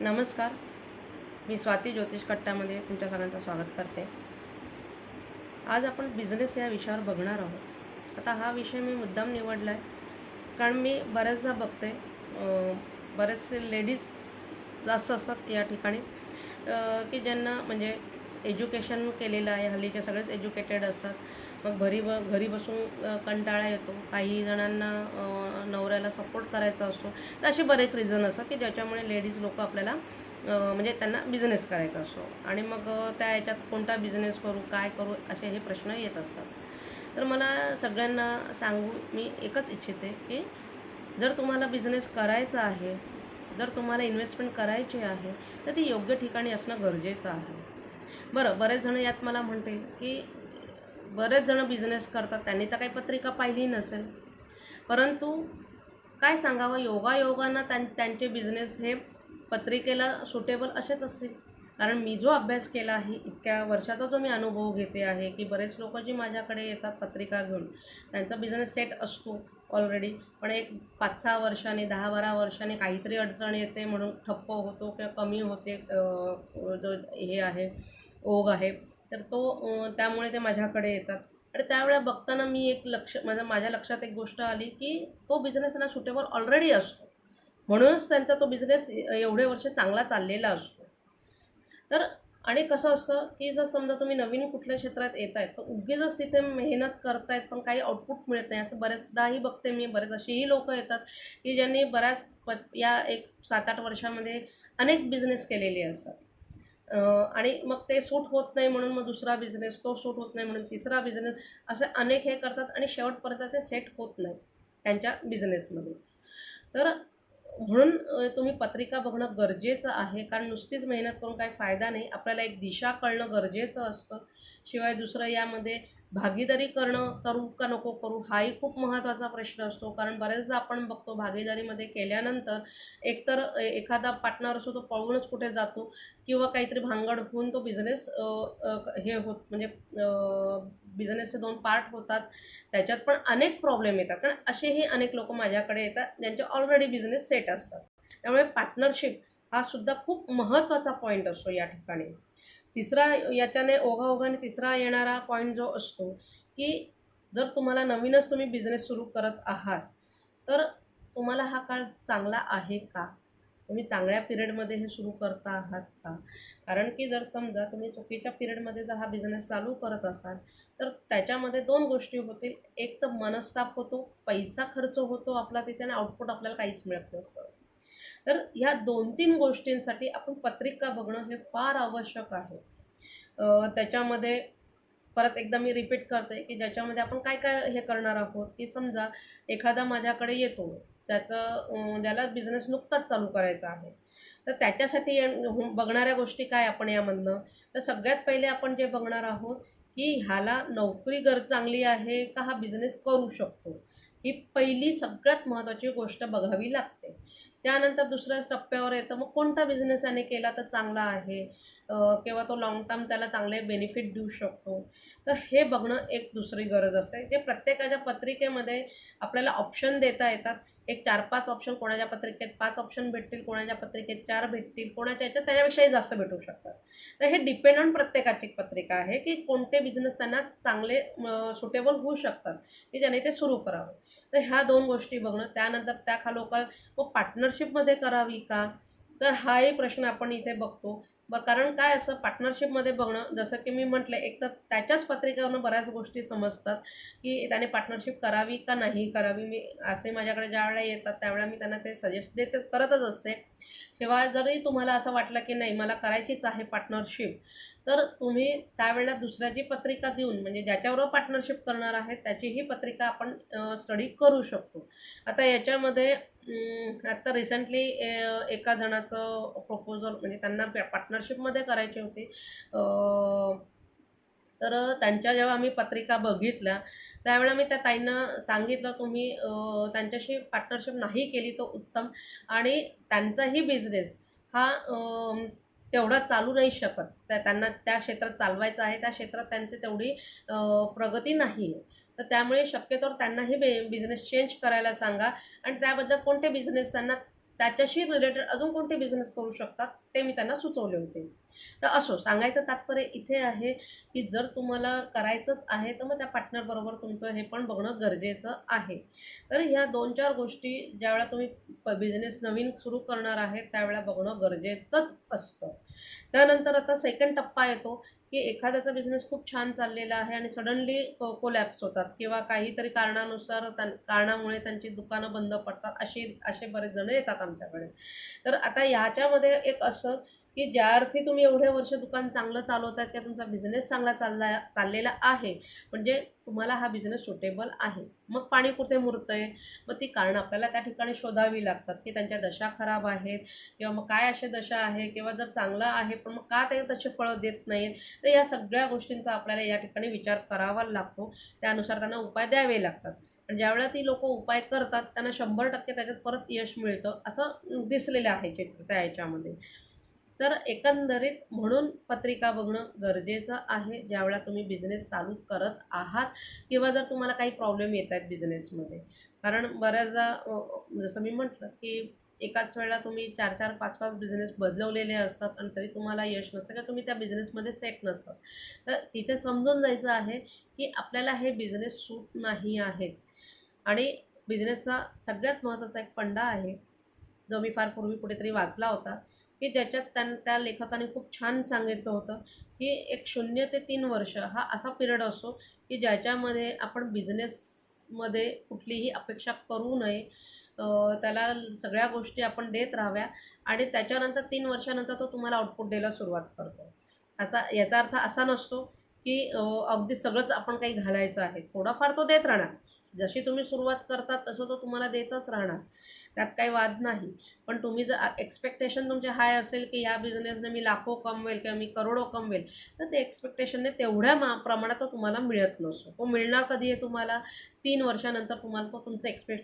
नमस्कार. मी स्वाती ज्योतिष कट्टामध्ये तुमच्या सगळ्यांचं स्वागत करते. आज आपण बिझनेस या विषयावर बघणार आहोत. आता हा विषय मी मुद्दाम निवडला आहे कारण मी बऱ्याचदा बघते बरेचसे लेडीज जास्त असतात या ठिकाणी की ज्यांना म्हणजे एज्युकेशन केलेलं आहे. हल्लीचे सगळेच एज्युकेटेड असतात. मग घरी ब घरी बसून कंटाळा येतो. काही जणांना नवऱ्याला सपोर्ट करायचा असतो. तर असे बरेच रिझन असतात की ज्याच्यामुळे लेडीज लोक आपल्याला म्हणजे त्यांना बिझनेस करायचा असतो. आणि मग त्या याच्यात कोणता बिझनेस करू काय करू असे हे प्रश्न येत असतात. तर मला सगळ्यांना सांगू मी एकच इच्छिते की जर तुम्हाला बिझनेस करायचा आहे जर तुम्हाला इन्व्हेस्टमेंट करायची आहे तर ती योग्य ठिकाणी असणं गरजेचं आहे. बरं बरेच जण यात मला म्हणतील की बरेच जण बिझनेस करतात त्यांनी तर काही पत्रिका पाहिली नसेल. परंतु काय सांगावं योगायोगानं त्यां त्यांचे बिझनेस हे पत्रिकेला सुटेबल असेच असतील. कारण मी जो अभ्यास केला आहे इतक्या वर्षाचा जो मी अनुभव घेते आहे की बरेच लोक जी माझ्याकडे येतात पत्रिका घेऊन त्यांचा बिझनेस सेट असतो ऑलरेडी पण एक पाच सहा वर्षाने दहा बारा वर्षाने काहीतरी अडचण येते म्हणून ठप्प होतो किंवा कमी होते जो हे आहे ओघ आहे तर तो त्यामुळे ते माझ्याकडे येतात. आणि त्यावेळेला बघताना मी एक लक्ष माझ्या माझ्या लक्षात एक गोष्ट आली की तो बिझनेस त्यांना सुटेबल ऑलरेडी असतो. म्हणूनच त्यांचा तो बिझनेस एवढे वर्ष चांगला चाललेला असतो. तर आणि कसं असतं की जर समजा तुम्ही नवीन कुठल्या क्षेत्रात येत आहेत तर उगीच तिथे मेहनत करतायत पण काही आउटपुट मिळत नाही. असं बरेचदाही बघते मी बरेच अशीही लोक येतात की ज्यांनी बऱ्याच प या एक सात आठ वर्षामध्ये अनेक बिझनेस केलेले असतात. आणि मग ते सूट होत नाही म्हणून मग दुसरा बिझनेस तो सूट होत नाही म्हणून तिसरा बिझनेस असे अनेक हे करतात आणि शेवटपर्यंत ते सेट होत नाही त्यांच्या बिझनेसमध्ये तर म्हणून तुम्ही पत्रिका बघणं गरजेचं आहे. कारण नुसतीच मेहनत करून काही फायदा नाही. आपल्याला एक दिशा कळणं गरजेचं असतं. शिवाय दुसरं यामध्ये भागीदारी करणं करू का नको करू हाही खूप महत्त्वाचा प्रश्न असतो. कारण बरेचदा आपण बघतो भागीदारीमध्ये केल्यानंतर एकतर एखादा पार्टनर असतो तो पळूनच कुठे जातो किंवा काहीतरी भांगड होऊन तो बिझनेस हे होत म्हणजे बिझनेसचे दोन पार्ट होतात त्याच्यात पण अनेक प्रॉब्लेम येतात. कारण असेही अनेक लोक माझ्याकडे येतात ज्यांचे ऑलरेडी बिझनेस सेट असतात. त्यामुळे पार्टनरशिप हा सुद्धा खूप महत्त्वाचा पॉईंट असतो या ठिकाणी. तिसरा याच्याने ओघाओघाने तिसरा येणारा पॉईंट जो असतो की जर तुम्हाला नवीनच तुम्ही बिझनेस सुरू करत आहात तर तुम्हाला हा काळ चांगला आहे का? तुम्ही चांगल्या पिरियडमध्ये हे सुरू करता आहात का? कारण की जर समजा तुम्ही चुकीच्या पिरियडमध्ये जर हा बिझनेस चालू करत असाल तर त्याच्यामध्ये दोन गोष्टी होतील. एक तर मनस्ताप होतो पैसा खर्च होतो आपला तिथे आणि आउटपुट आपल्याला काहीच मिळत नसतं. तर ह्या दोन तीन गोष्टींसाठी आपण पत्रिका बघणं हे फार आवश्यक आहे. त्याच्यामध्ये परत एकदा मी रिपीट करते की ज्याच्यामध्ये आपण काय काय हे करणार आहोत की समजा एखादा माझ्याकडे येतो त्याचं ज्याला बिझनेस नुकताच चालू करायचा आहे तर त्याच्यासाठी बघणाऱ्या गोष्टी काय आपण यामधनं? तर सगळ्यात पहिले आपण जे बघणार आहोत की ह्याला नोकरी गर चांगली आहे का हा बिझनेस करू शकतो? ही पहिली सगळ्यात महत्त्वाची गोष्ट बघावी लागते. त्यानंतर दुसऱ्याच टप्प्यावर येतं. मग कोणता बिझनेस त्याने केला तर चांगला आहे? किंवा तो लाँग टर्म त्याला चांगले बेनिफिट देऊ शकतो? तर हे बघणं एक दुसरी गरज असते. जे प्रत्येकाच्या पत्रिकेमध्ये आपल्याला ऑप्शन देता येतात. एक चार पाच ऑप्शन कोणाच्या पत्रिकेत पाच ऑप्शन भेटतील कोणाच्या पत्रिकेत चार भेटतील कोणाच्या याच्यात त्याच्यापेक्षाही जास्त भेटू शकतात. तर हे डिपेंड ऑन प्रत्येकाची पत्रिका आहे की कोणते बिझनेस त्यांना चांगले सुटेबल होऊ शकतात की ज्याने ते सुरू करावं. तर ह्या दोन गोष्टी बघणं. त्यानंतर त्या खालोखाल मग पार्टनरशिपमध्ये करावी का? तर हाही प्रश्न आपण इथे बघतो. ब कारण काय असं पार्टनरशिपमध्ये बघणं जसं की मी म्हटलं एक तर त्याच्याच पत्रिकेवरनं बऱ्याच गोष्टी समजतात की त्याने पार्टनरशिप करावी का नाही करावी. मी असे माझ्याकडे ज्या वेळेला येतात त्यावेळेला मी त्यांना ते सजेस्ट देते करतच असते. शिवाय जरी तुम्हाला असं वाटलं की नाही मला करायचीच आहे पार्टनरशिप तर तुम्ही त्यावेळेला दुसऱ्याची पत्रिका देऊन म्हणजे ज्याच्याबरोबर पार्टनरशिप करणार आहे त्याचीही पत्रिका आपण स्टडी करू शकतो. आता याच्यामध्ये आत्ता रिसेंटली एका जणाचं प्रपोजल म्हणजे त्यांना पार्टनरशिपमध्ये करायची होती. तर त्यांच्या जेव्हा आम्ही पत्रिका बघितल्या त्यावेळेला मी त्या ताईंना सांगितलं तुम्ही त्यांच्याशी पार्टनरशिप नाही केली तर उत्तम. आणि त्यांचाही बिझनेस हा तेवढा चालू नाही शकत. त्या त्यांना त्या क्षेत्रात चालवायचं आहे त्या क्षेत्रात त्यांची तेवढी प्रगती नाही आहे. तर त्यामुळे शक्यतोवर त्यांनाही बे बिझनेस चेंज करायला सांगा. आणि त्याबद्दल कोणते बिझनेस त्यांना त्याच्याशी रिलेटेड अजून कोणते बिझनेस करू शकतात ते मी त्यांना सुचवले होते. तर असो सांगायचं तात्पर्य इथे आहे की जर तुम्हाला करायचंच आहे तर मग त्या पार्टनरबरोबर तुमचं हे पण बघणं गरजेचं आहे. तर ह्या दोन चार गोष्टी ज्यावेळा तुम्ही बिझनेस नवीन सुरू करणार आहे त्यावेळेला बघणं गरजेचंच असतं. त्यानंतर आता सेकंड टप्पा येतो की एखाद्याचा बिझनेस खूप छान चाललेला आहे आणि सडनली कोलॅप्स होतात किंवा काहीतरी कारणानुसार त्यां कारणामुळे त्यांची दुकानं बंद पडतात असे असे बरेच जण येतात आमच्याकडे. तर आता ह्याच्यामध्ये एक असं की ज्या अर्थी तुम्ही एवढे वर्ष दुकान चांगलं चालवतात किंवा तुमचा बिझनेस चांगला चालला चाललेला आहे. म्हणजे तुम्हाला हा बिझनेस सुटेबल आहे. मग पाणी कुठे मुरतंय? मग ती कारणं आपल्याला त्या ठिकाणी शोधावी लागतात की त्यांच्या दशा खराब आहेत किंवा मग काय असे दशा आहे किंवा जर चांगलं आहे पण मग का ते तसे फळं देत नाहीत? तर या सगळ्या गोष्टींचा आपल्याला या ठिकाणी विचार करावा लागतो. त्यानुसार त्यांना उपाय द्यावे लागतात. आणि ज्यावेळेला ती लोक उपाय करतात त्यांना शंभर टक्के त्याच्यात परत यश मिळतं असं दिसलेलं आहे चित्र त्या याच्यामध्ये. तर एकंदरीत म्हणून पत्रिका बघणं गरजेचं आहे ज्यावेळेला तुम्ही बिझनेस चालू करत आहात किंवा जर तुम्हाला काही प्रॉब्लेम येत आहेत बिझनेसमध्ये कारण बऱ्याचदा जसं मी म्हटलं की एकाच वेळेला तुम्ही चार चार पाच पाच बिझनेस बदलवलेले असतात आणि तरी तुम्हाला यश नसतं किंवा तुम्ही त्या बिझनेसमध्ये सेट नसतं तर तिथे समजून जायचं आहे की आपल्याला हे बिझनेस सूट नाही आहेत. आणि बिझनेसचा सगळ्यात महत्त्वाचा एक फंडा आहे जो मी फार पूर्वी कुठेतरी वाचला होता की ज्याच्यात त्यां त्या लेखकाने खूप छान सांगितलं होतं की एक शून्य ते तीन वर्ष हा असा पिरियड असो की ज्याच्यामध्ये आपण बिझनेसमध्ये कुठलीही अपेक्षा करू नये. त्याला सगळ्या गोष्टी आपण देत राहाव्या आणि त्याच्यानंतर तीन वर्षानंतर तो तुम्हाला आउटपुट द्यायला सुरुवात करतो. आता याचा अर्थ असा नसतो की अगदी सगळंच आपण काही घालायचं आहे. थोडाफार तो देत राहणार. जशी तुम्ही सुरुवात करता तसं तो तुम्हाला देतच राहणार. त्यात काही वाद नाही. पण तुम्ही जर एक्सपेक्टेशन तुमचे हाय असेल की ह्या बिझनेसने मी लाखो कमवेल किंवा मी करोडो कमवेल तर ते एक्सपेक्टेशनने तेवढ्या मा प्रमाणात तो तुम्हाला मिळत नसतो. तो मिळणार कधी आहे तुम्हाला? तीन वर्षानंतर तुम्हाला तो तुमचं एक्सपेक्ट